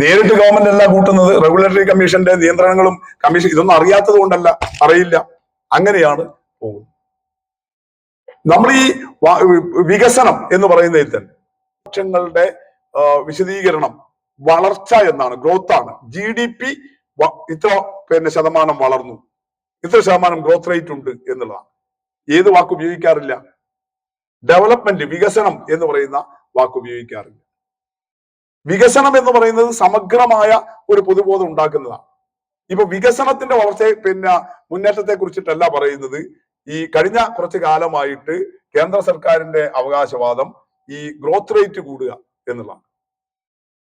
നേരിട്ട് ഗവൺമെന്റ് അല്ല കൂട്ടുന്നത്? റെഗുലേറ്ററി കമ്മീഷന്റെ നിയന്ത്രണങ്ങളും കമ്മീഷൻ ഇതൊന്നും അറിയാത്തത് കൊണ്ടല്ല അറിയില്ല. അങ്ങനെയാണ് പോകുന്നത്. നമ്മൾ ഈ വികസനം എന്ന് പറയുന്നതിൽ തന്നെ ലക്ഷ്യങ്ങളുടെ വിശദീകരണം വളർച്ച എന്നാണ് ഗ്രോത്ത് ആണ്. ജി ഡി പി ഇത്ര പിന്നെ ശതമാനം വളർന്നു. ഇത്ര ശതമാനം ഗ്രോത്ത് റേറ്റ് ഉണ്ട് എന്നുള്ളതാണ്. ഏത് വാക്ക് ഉപയോഗിക്കാറില്ല? ഡെവലപ്മെന്റ് വികസനം എന്ന് പറയുന്ന വാക്ക് ഉപയോഗിക്കാറില്ല. വികസനം എന്ന് പറയുന്നത് സമഗ്രമായ ഒരു പൊതുബോധം ഉണ്ടാക്കുന്നതാണ്. ഇപ്പൊ വികസനത്തിന്റെ വളർച്ചയെ പിന്നെ മുന്നേറ്റത്തെ കുറിച്ചിട്ടല്ല പറയുന്നത്. ഈ കഴിഞ്ഞ കുറച്ച് കാലമായിട്ട് കേന്ദ്ര സർക്കാരിന്റെ അവകാശവാദം ഈ ഗ്രോത്ത് റേറ്റ് കൂടുക എന്നുള്ളതാണ്.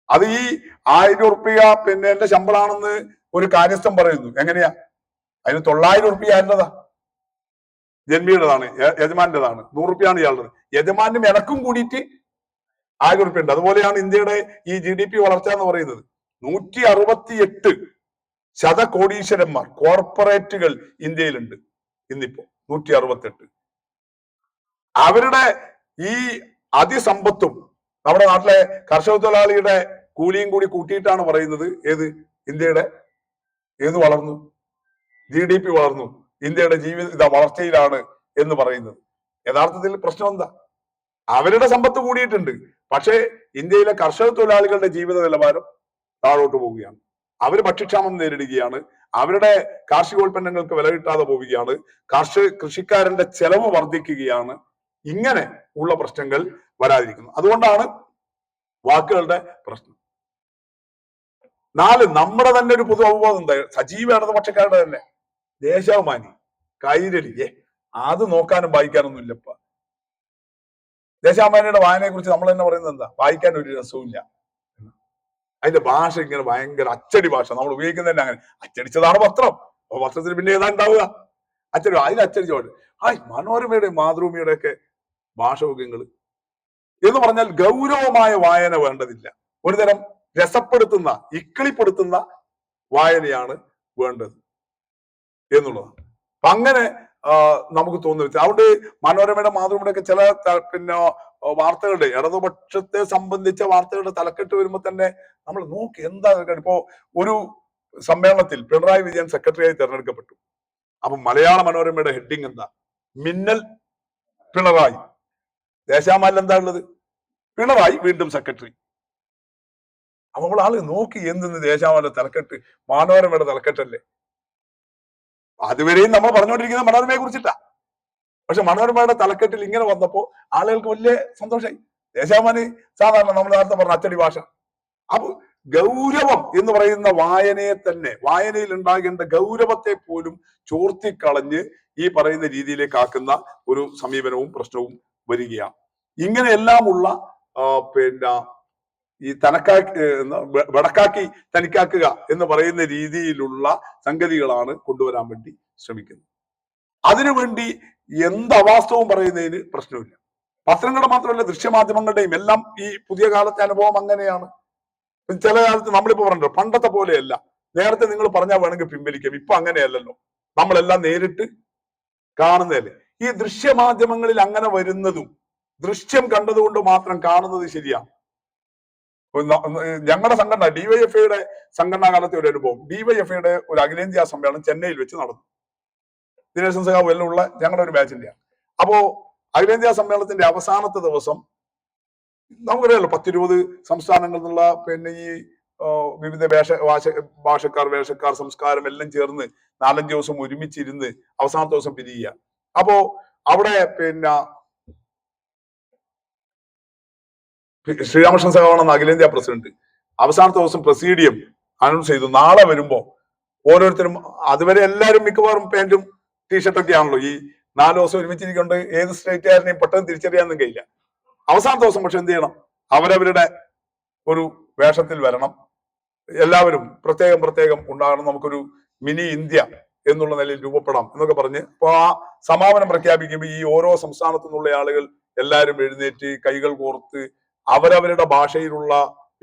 അത് ഈ ആയിരം ഉറുപ്പിക പിന്നെ എന്റെ ശമ്പളാണെന്ന് ഒരു കാര്യസ്ഥം പറയുന്നു. എങ്ങനെയാ? അതിന് തൊള്ളായിരം ഉറുപ്പിക ആരുടേതാ? ജന്മിയുടേതാണ് യജമാന്റേതാണ്. നൂറുപ്യാണ് ഇയാളുടെ യജമാനും എനക്കും കൂടിയിട്ട് ഉറുപ്പ്യ അതുപോലെയാണ് ഇന്ത്യയുടെ ഈ ജി ഡി പി വളർച്ച എന്ന് പറയുന്നത്. നൂറ്റി അറുപത്തി എട്ട് ശതകോടീശ്വരന്മാർ കോർപ്പറേറ്റുകൾ ഇന്ത്യയിലുണ്ട് ഇന്നിപ്പോ. നൂറ്റി അറുപത്തെട്ട് അവരുടെ ഈ അതിസമ്പത്തും നമ്മുടെ നാട്ടിലെ കർഷക തൊഴിലാളിയുടെ കൂലിയും കൂടി കൂട്ടിയിട്ടാണ് പറയുന്നത് ഏത്? ഇന്ത്യയുടെ. ഏത് വളർന്നു? ജി ഡി പി വളർന്നു. ഇന്ത്യയുടെ ജീവിത വളർച്ചയിലാണ് എന്ന് പറയുന്നത്. യഥാർത്ഥത്തിൽ പ്രശ്നം എന്താ? അവരുടെ സമ്പത്ത് കൂടിയിട്ടുണ്ട്. പക്ഷേ ഇന്ത്യയിലെ കർഷക തൊഴിലാളികളുടെ ജീവിത നിലവാരം താഴോട്ട് പോവുകയാണ്. അവർ ഭക്ഷ്യക്ഷാമം നേരിടുകയാണ്. അവരുടെ കാർഷികോൽപ്പന്നങ്ങൾക്ക് വില കിട്ടാതെ പോവുകയാണ്. കാർഷിക കൃഷിക്കാരന്റെ ചെലവ് വർദ്ധിക്കുകയാണ്. ഇങ്ങനെ ഉള്ള പ്രശ്നങ്ങൾ വരാതിരിക്കുന്നു. അതുകൊണ്ടാണ് വാക്കുകളുടെ പ്രശ്നം. നാല് നമ്മുടെ തന്നെ ഒരു പൊതു അവബോധം സജീവ ഇടതുപക്ഷക്കാരുടെ തന്നെ. ദേശാഭിമാനി കൈരളി ഏ അത് നോക്കാനും വായിക്കാനൊന്നും ഇല്ലപ്പ ദേശാഭിമാനിയുടെ വായനയെ കുറിച്ച് നമ്മൾ തന്നെ പറയുന്നത് എന്താ? വായിക്കാൻ ഒരു രസവും ഇല്ല അതിന്റെ ഭാഷ ഇങ്ങനെ ഭയങ്കര അച്ചടി ഭാഷ. നമ്മൾ ഉപയോഗിക്കുന്നത് തന്നെ അങ്ങനെ. അച്ചടിച്ചതാണ് പത്രം. അപ്പൊ പത്രത്തിന് പിന്നെ ഏതാ ഉണ്ടാവുക? അച്ചടി അതിന് അച്ചടിച്ച ആ മനോരമയുടെ മാതൃഭൂമിയുടെ ഒക്കെ ഭാഷവകങ്ങൾ എന്ന് പറഞ്ഞാൽ ഗൗരവമായ വായന വേണ്ടതില്ല. ഒരുതരം രസപ്പെടുത്തുന്ന ഇക്കിളിപ്പെടുത്തുന്ന വായനയാണ് വേണ്ടത് എന്നുള്ളതാണ്. അപ്പൊ അങ്ങനെ നമുക്ക് തോന്നുന്നു അതുകൊണ്ട് മനോരമയുടെ മാതൃഭൂമിയുടെ ഒക്കെ ചില പിന്നെ വാർത്തകളുടെ ഇടതുപക്ഷത്തെ സംബന്ധിച്ച വാർത്തകളുടെ തലക്കെട്ട് വരുമ്പോൾ തന്നെ നമ്മൾ നോക്കി എന്താ? ഇപ്പോ ഒരു സമ്മേളനത്തിൽ പിണറായി വിജയൻ സെക്രട്ടറിയായി തെരഞ്ഞെടുക്കപ്പെട്ടു. അപ്പൊ മലയാള മനോരമയുടെ ഹെഡിങ് എന്താ? മിന്നൽ പിണറായി. ദേശാമാലിൽ എന്താ ഉള്ളത്? പിണറായി വീണ്ടും സെക്രട്ടറി. അപ്പൊ നമ്മൾ ആൾ നോക്കി എന്തെന്ന് ദേശാമാലിന്റെ തലക്കെട്ട്? മനോരമയുടെ തലക്കെട്ടല്ലേ? അതുവരെയും നമ്മൾ പറഞ്ഞുകൊണ്ടിരിക്കുന്നത് മനോരമയെ കുറിച്ചിട്ടാ. പക്ഷെ മനോരമയുടെ തലക്കെട്ടിൽ ഇങ്ങനെ വന്നപ്പോ ആളുകൾക്ക് വലിയ സന്തോഷമായി ദേശാമാനി സാധാരണ നമ്മൾ നേരത്തെ പറഞ്ഞ അച്ചടി ഭാഷ. അപ്പൊ ഗൗരവം എന്ന് പറയുന്ന വായനയെ തന്നെ വായനയിൽ ഉണ്ടാകേണ്ട ഗൗരവത്തെ പോലും ചോർത്തിക്കളഞ്ഞ് ഈ പറയുന്ന രീതിയിലേക്ക് ആക്കുന്ന ഒരു സമീപനവും പ്രശ്നവും വരികയാണ്. ഇങ്ങനെയെല്ലാമുള്ള പിന്നെ ഈ തനക്കാക്കി വടക്കാക്കി തനിക്കാക്കുക എന്ന് പറയുന്ന രീതിയിലുള്ള സംഗതികളാണ് കൊണ്ടുവരാൻ വേണ്ടി ശ്രമിക്കുന്നത്. അതിനുവേണ്ടി എന്ത് അവാസ്തവവും പറയുന്നതിന് പ്രശ്നമില്ല. പത്രങ്ങളുടെ മാത്രമല്ല ദൃശ്യമാധ്യമങ്ങളുടെയും എല്ലാം ഈ പുതിയ കാലത്തെ അനുഭവം അങ്ങനെയാണ്. ചില കാലത്ത് നമ്മളിപ്പോ പറഞ്ഞല്ലോ പണ്ടത്തെ പോലെയല്ല. നേരത്തെ നിങ്ങൾ പറഞ്ഞാൽ വേണമെങ്കിൽ പിൻവലിക്കാം ഇപ്പൊ അങ്ങനെയല്ലല്ലോ. നമ്മളെല്ലാം നേരിട്ട് കാണുന്നതല്ലേ. ഈ ദൃശ്യമാധ്യമങ്ങളിൽ അങ്ങനെ വരുന്നതും ദൃശ്യം കണ്ടതുകൊണ്ട് മാത്രം കാണുന്നത് ശരിയാണ് ഞങ്ങളുടെ സംഘടന ഡിവൈഎഫ്ഐയുടെ സംഘടനാ കാലത്തെ ഒരു അനുഭവം. ഡിവൈഎഫ്ഐയുടെ ഒരു അഖിലേന്ത്യാ സമ്മേളനം ചെന്നൈയിൽ വെച്ച് നടന്നു. ദിനേശൻ സഖാവ് എല്ലാം ഉള്ള ഞങ്ങളുടെ ഒരു ബാച്ചിന്റെയാണ് അപ്പോ അഖിലേന്ത്യാ സമ്മേളനത്തിന്റെ അവസാനത്തെ ദിവസം നമുക്കറിയാലോ പത്തിരുപത് സംസ്ഥാനങ്ങളിൽ നിന്നുള്ള പിന്നെ ഈ വിവിധ വേഷ ഭാഷ ഭാഷക്കാർ വേഷക്കാർ സംസ്കാരം എല്ലാം ചേർന്ന് നാലഞ്ച് ദിവസം ഒരുമിച്ചിരുന്ന് അവസാനത്തെ ദിവസം പിരിയുക അപ്പോ അവിടെ പിന്നെ ശ്രീരാമകൃഷ്ണൻ സഖാവാണെന്ന് അഖിലേന്ത്യാ പ്രസിഡന്റ് അവസാനത്തെ ദിവസം പ്രസീഡിയം അനൗൺസ് ചെയ്തു. നാളെ വരുമ്പോ ഓരോരുത്തരും അതുവരെ എല്ലാവരും മിക്കവാറും പാന്റും ടീഷർട്ടൊക്കെ ആണല്ലോ. ഈ നാല് ദിവസം ഒരുമിച്ചിരിക്കൊണ്ട് ഏത് സ്റ്റേറ്റുകാരനെയും പെട്ടെന്ന് തിരിച്ചറിയാനൊന്നും കഴിയില്ല. അവസാന ദിവസം പക്ഷെ എന്ത് ചെയ്യണം? അവരവരുടെ ഒരു വേഷത്തിൽ വരണം. എല്ലാവരും പ്രത്യേകം പ്രത്യേകം ഉണ്ടാകണം. നമുക്കൊരു മിനി ഇന്ത്യ എന്നുള്ള നിലയിൽ രൂപപ്പെടാം എന്നൊക്കെ പറഞ്ഞ് അപ്പൊ ആ സമാപനം പ്രഖ്യാപിക്കുമ്പോൾ ഈ ഓരോ സംസ്ഥാനത്തു നിന്നുള്ള ആളുകൾ എല്ലാവരും എഴുന്നേറ്റ് കൈകൾ കോർത്ത് അവരവരുടെ ഭാഷയിലുള്ള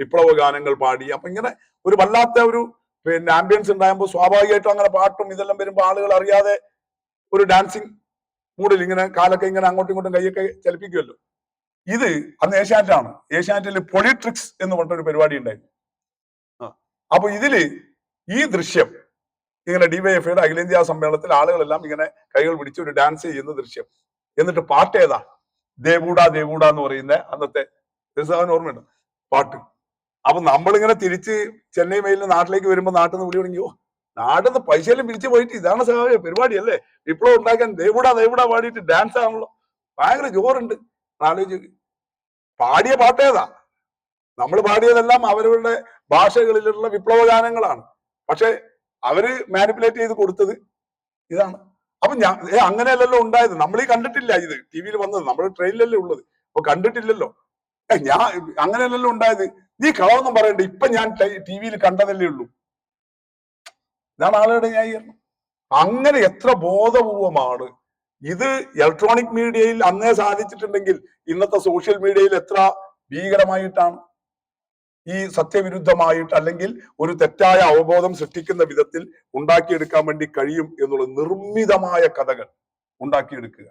വിപ്ലവ ഗാനങ്ങൾ പാടി. അപ്പൊ ഇങ്ങനെ ഒരു വല്ലാത്ത ഒരു പിന്നെ ആംബിയൻസ് ഉണ്ടാകുമ്പോൾ സ്വാഭാവികമായിട്ടും അങ്ങനെ പാട്ടും ഇതെല്ലാം വരുമ്പോൾ ആളുകൾ അറിയാതെ ഒരു ഡാൻസിങ് മൂഡിൽ ഇങ്ങനെ കാലൊക്കെ ഇങ്ങനെ അങ്ങോട്ടും ഇങ്ങോട്ടും കൈയൊക്കെ ചലിപ്പിക്കുമല്ലോ ഇത് അന്ന് ഏഷ്യാനെറ്റാണ്. ഏഷ്യാനെറ്റിൽ പൊളിട്രിക്സ് എന്ന് പറഞ്ഞിട്ടൊരു പരിപാടി ഉണ്ടായിരുന്നു. അപ്പൊ ഇതിൽ ഈ ദൃശ്യം ഇങ്ങനെ ഡിവൈഎഫ്ഐയുടെ അഖിലേന്ത്യാ സമ്മേളനത്തിൽ ആളുകളെല്ലാം ഇങ്ങനെ കൈകൾ പിടിച്ച് ഒരു ഡാൻസ് ചെയ്യുന്ന ദൃശ്യം. എന്നിട്ട് പാട്ട് ഏതാ? ദേവൂട ദേവൂട എന്ന് പറയുന്ന അന്നത്തെ രസാവൻ ഓർമ്മയുണ്ട്. പാട്ട്. അപ്പൊ നമ്മളിങ്ങനെ തിരിച്ച് ചെന്നൈ മെയിലിന് നാട്ടിലേക്ക് വരുമ്പോ നാട്ടിൽ നിന്ന് വിളി തുടങ്ങിയോ പൈസ എല്ലാം പിരിച്ചു പോയിട്ട് ഇതാണ് സഹായ പരിപാടിയല്ലേ? വിപ്ലവം ഉണ്ടാക്കാൻ ദൈവടാ ദൈവടാ പാടിയിട്ട് ഡാൻസ് ആണല്ലോ. ഭയങ്കര ജോറുണ്ട്. ആലോചിച്ച് പാടിയ പാട്ടേതാ നമ്മൾ പാടിയതെല്ലാം അവരവരുടെ ഭാഷകളിലുള്ള വിപ്ലവ ഗാനങ്ങളാണ്. പക്ഷെ അവർ മാനിപ്പുലേറ്റ് ചെയ്ത് കൊടുത്തത് ഇതാണ്. അപ്പൊ ഞാൻ അങ്ങനെയല്ലല്ലോ ഉണ്ടായത്. നമ്മൾ ഈ കണ്ടിട്ടില്ല ഇത്. ടി വിയിൽ വന്നത്. നമ്മൾ ട്രെയിനിലല്ലേ ഉള്ളത്. അപ്പൊ കണ്ടിട്ടില്ലല്ലോ. ഞാൻ അങ്ങനെയല്ലല്ലോ ഉണ്ടായത്. നീ കളവൊന്നും പറയണ്ട. ഇപ്പൊ ഞാൻ ടി വിയിൽ കണ്ടതല്ലേ ഉള്ളൂ. ഇതാണ് ആളുകളുടെ ന്യായീകരണം. അങ്ങനെ എത്ര ബോധപൂർവമാണ്. ഇത് ഇലക്ട്രോണിക് മീഡിയയിൽ അന്നേ സാധിച്ചിട്ടുണ്ടെങ്കിൽ ഇന്നത്തെ സോഷ്യൽ മീഡിയയിൽ എത്ര ഭീകരമായിട്ടാണ്. ഈ സത്യവിരുദ്ധമായിട്ട് അല്ലെങ്കിൽ ഒരു തെറ്റായ അവബോധം സൃഷ്ടിക്കുന്ന വിധത്തിൽ ഉണ്ടാക്കിയെടുക്കാൻ വേണ്ടി കഴിയും എന്നുള്ള നിർമ്മിതമായ കഥകൾ ഉണ്ടാക്കിയെടുക്കുക.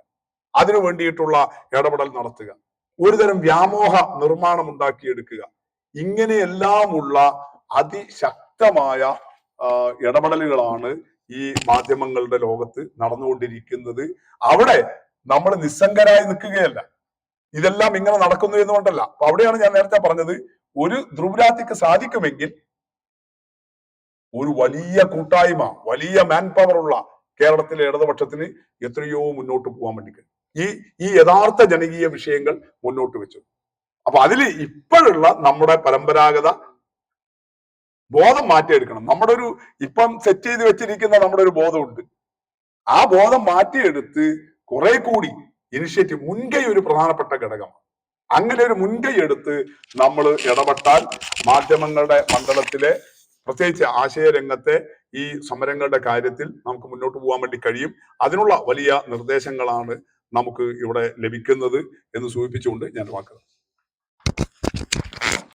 അതിനു വേണ്ടിയിട്ടുള്ള ഇടപെടൽ നടത്തുക. ഒരുതരം വ്യാമോഹ നിർമ്മാണം ഉണ്ടാക്കിയെടുക്കുക ഇങ്ങനെയെല്ലാമുള്ള അതിശക്തമായ ഇടപെടലുകളാണ് ഈ മാധ്യമങ്ങളുടെ ലോകത്ത് നടന്നുകൊണ്ടിരിക്കുന്നത്. അവിടെ നമ്മൾ നിസ്സംഗരായി നിൽക്കുകയല്ല. ഇതെല്ലാം ഇങ്ങനെ നടക്കുന്നു എന്നുകൊണ്ടല്ല. അപ്പൊ അവിടെയാണ് ഞാൻ നേരത്തെ പറഞ്ഞത് ഒരു ധ്രുവരാത്തിക്ക് സാധിക്കുമെങ്കിൽ ഒരു വലിയ കൂട്ടായ്മ വലിയ മാൻ പവർ ഉള്ള കേരളത്തിലെ ഇടതുപക്ഷത്തിന് എത്രയോ മുന്നോട്ട് പോകാൻ വേണ്ടി കഴിയും. ഈ ഈ യഥാർത്ഥ ജനകീയ വിഷയങ്ങൾ മുന്നോട്ട് വെച്ചു. അപ്പൊ അതിൽ ഇപ്പോഴുള്ള നമ്മുടെ പരമ്പരാഗത ബോധം മാറ്റിയെടുക്കണം. നമ്മുടെ ഒരു ഇപ്പം സെറ്റ് ചെയ്ത് വെച്ചിരിക്കുന്ന നമ്മുടെ ഒരു ബോധമുണ്ട്. ആ ബോധം മാറ്റിയെടുത്ത് കുറെ കൂടി ഇനിഷ്യേറ്റീവ് മുൻകൈ ഒരു പ്രധാനപ്പെട്ട ഘടകമാണ്. അങ്ങനെ ഒരു മുൻകൈ എടുത്ത് നമ്മൾ ഇടപെട്ടാൽ മാധ്യമങ്ങളുടെ മണ്ഡലത്തിലെ പ്രത്യേകിച്ച് ആശയരംഗത്തെ ഈ സമരങ്ങളുടെ കാര്യത്തിൽ നമുക്ക് മുന്നോട്ട് പോകാൻ വേണ്ടി കഴിയും. അതിനുള്ള വലിയ നിർദ്ദേശങ്ങളാണ് നമുക്ക് ഇവിടെ ലഭിക്കുന്നത് എന്ന് സൂചിപ്പിച്ചുകൊണ്ട് ഞാൻ വാക്കുകൾ